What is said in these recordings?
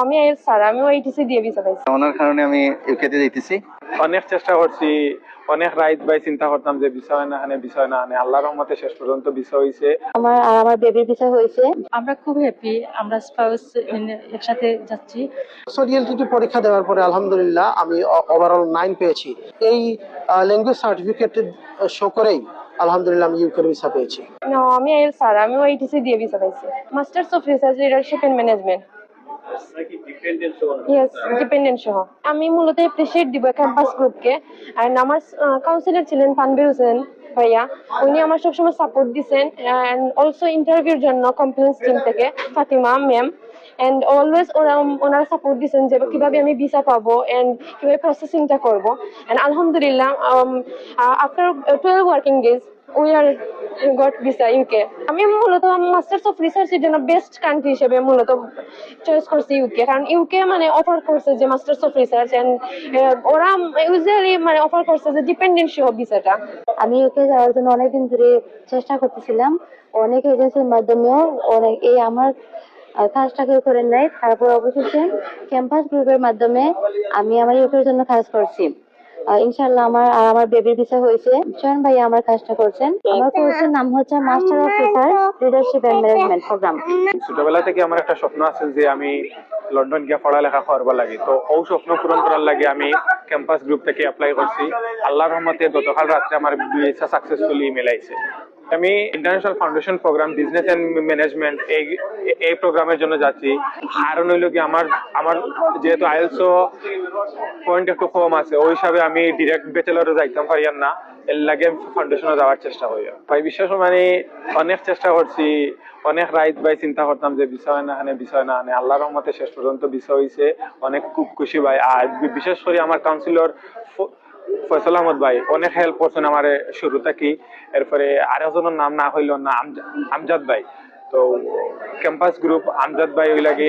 আমি এর স্যার দিয়ে ভিসা পাইছি। ওনার কারণে আমি ইউকেতে অনেক চেষ্টা করছি অনেক রাইত বাই চিন্তা করতাম যে বিষয় না আনে বিষয় না আনে আল্লাহর রহমতে শেষ পর্যন্ত বিষয় হয়েছে আমার আর আমার বেবির হয়েছে আমরা খুব হ্যাপি আমরা স্পাউস একসাথে যাচ্ছি। পরীক্ষা দেওয়ার পরে আলহামদুলিল্লাহ আমি ওভারঅল নাইন পেয়েছি। এই ল্যাঙ্গুয়েজ সার্টিফিকেট শো করেই আলহামদুলিল্লাহ আমি ইউকের ভিসা পেয়েছি। No, আমি এর স্যার আমি ওইটিসি দিয়ে ভিসা পাইছি। Masters of research leadership and management yes dependent সহ আমি মূলত অ্যাপ্রিসিয়েট দিব ক্যাম্পাস গ্রুপকে অ্যান্ড আমার কাউন্সিলর ছিলেন তানভীর হোসেন ভাইয়া। উনি আমার সবসময় সাপোর্ট দিছেন। অ্যান্ড অলসো ইন্টারভিউর জন্য কমপ্লেন্স টিম থেকে ফাতিমা ম্যাম এন্ড অলওয়েজ ওরা, ওনারা সাপোর্ট দিচ্ছেন যে কীভাবে আমি ভিসা পাবো এন্ড কীভাবে প্রসেসিংটা করব। এন্ড আলহামদুলিল্লাহ after twelve working days we are got visa UK আমি মূলত মাস্টার্স অফ রিসার্চের জন্য বেস্ট কান্ট্রি হিসেবে মূলত চয়েস করছি ইউকে কারণ ইউকে মানে অফার করছে যে মাস্টার্স অফ রিসার্চ এন্ড ওরা ইউজুয়ালি মানে অফার করছে যে ডিপেন্ডেন্সি অফ ভিসাটা আমি ইউকে যাওয়ার জন্য অনেকদিন ধরে চেষ্টা করতেছিলাম। অনেক এজেন্সির মাধ্যমেও অনেক, এই আমার কাজটা কেউ করে নেয় তারপর অবশেষে ক্যাম্পাস গ্রুপের মাধ্যমে আমি আমার ইউকের জন্য কাজ করছি। আমার, আর আমার বেবির ভিসা হয়েছে। ভাই আমার কাজটা করছেন। আমার কোর্সের নাম হচ্ছে master of research leadership and management programme ছোটবেলা থেকে আমার একটা স্বপ্ন আছে যে আমি লন্ডন গিয়ে পড়ালেখা করবার লাগে। তো ও স্বপ্ন পূরণ করার লাগে আমি ক্যাম্পাস গ্রুপ থেকে অ্যাপ্লাই করছি। আল্লাহর রহমতে গতকাল রাত্রে আমার ভিসা সাকসেসফুলি আমি international foundation programme business and management এই এই প্রোগ্রামের জন্য যাচ্ছি। কারণ হইল কি, আমার আমার যেহেতু আইএলসও পয়েন্ট একটু কম আছে, ওই হিসাবে আমি ডিরেক্ট ব্যাচেলরে যাইতাম পারি আর না, এর লাগে ফাউন্ডেশনে যাওয়ার চেষ্টা করি। ভাই বিশেষ মানে অনেক চেষ্টা করছি, অনেক রাইত ভাই, চিন্তা করতাম যে বিষয় না আনে বিষয় না আনে আল্লাহর রহমতে শেষ পর্যন্ত বিষয় হয়েছে অনেক খুব খুশি ভাই। আর বিশেষ করে আমার কাউন্সিলর ফয়সল আহমদ ভাই, অনেক হেল্প করছেন আমার শুরু থেকে এরপরে আর একজনের নাম না হইল না আমজাদ ভাই। তো ক্যাম্পাস গ্রুপ আমজাদ ভাই ওই লাগে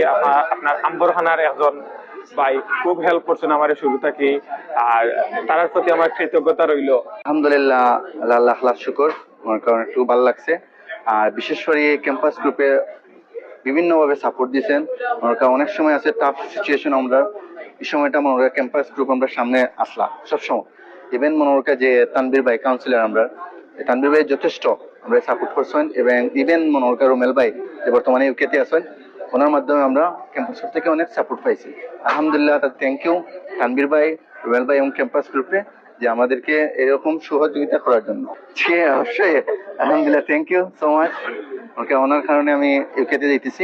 আপনার আম্বরখানার একজন ভাই, খুব হেল্প করছেন আমার শুরু থেকে আর তার প্রতি আমার কৃতজ্ঞতা রইল। আলহামদুলিল্লাহ, আল্লাহ আল্লাহ শুকর। আমার কারণে একটু ভালো লাগছে। আর বিশেষ করে ক্যাম্পাস গ্রুপে বিভিন্নভাবে সাপোর্ট দিয়েছেন। করেন অনেক সময় আছে টাফ সিচুয়েশন আমরা। এই সময়টা মনে ক্যাম্পাস গ্রুপ আমরা সামনে আসলাম সবসময়। ইভেন মনে যে তানবীর ভাই কাউন্সিলর আমরা তানবীর ভাই যথেষ্ট আমরা সাপোর্ট করছেন এবং ইভেন মনে করেন রুমেল ভাই যে বর্তমানে ইউকেতে আছেন, ওনার মাধ্যমে আমরা ক্যাম্পাস গ্রুপ থেকে অনেক সাপোর্ট পাইছি। আলহামদুলিল্লাহ থ্যাংক ইউ তানবীর ভাই, রুমেল ভাই এবং ক্যাম্পাস গ্রুপে যে আমাদেরকে এরকম সহযোগিতা করার জন্য। অবশ্যই, আলহামদুলিল্লাহ thank you so much okay, ওনার কারণে আমি ইউকেতে যেতেছি।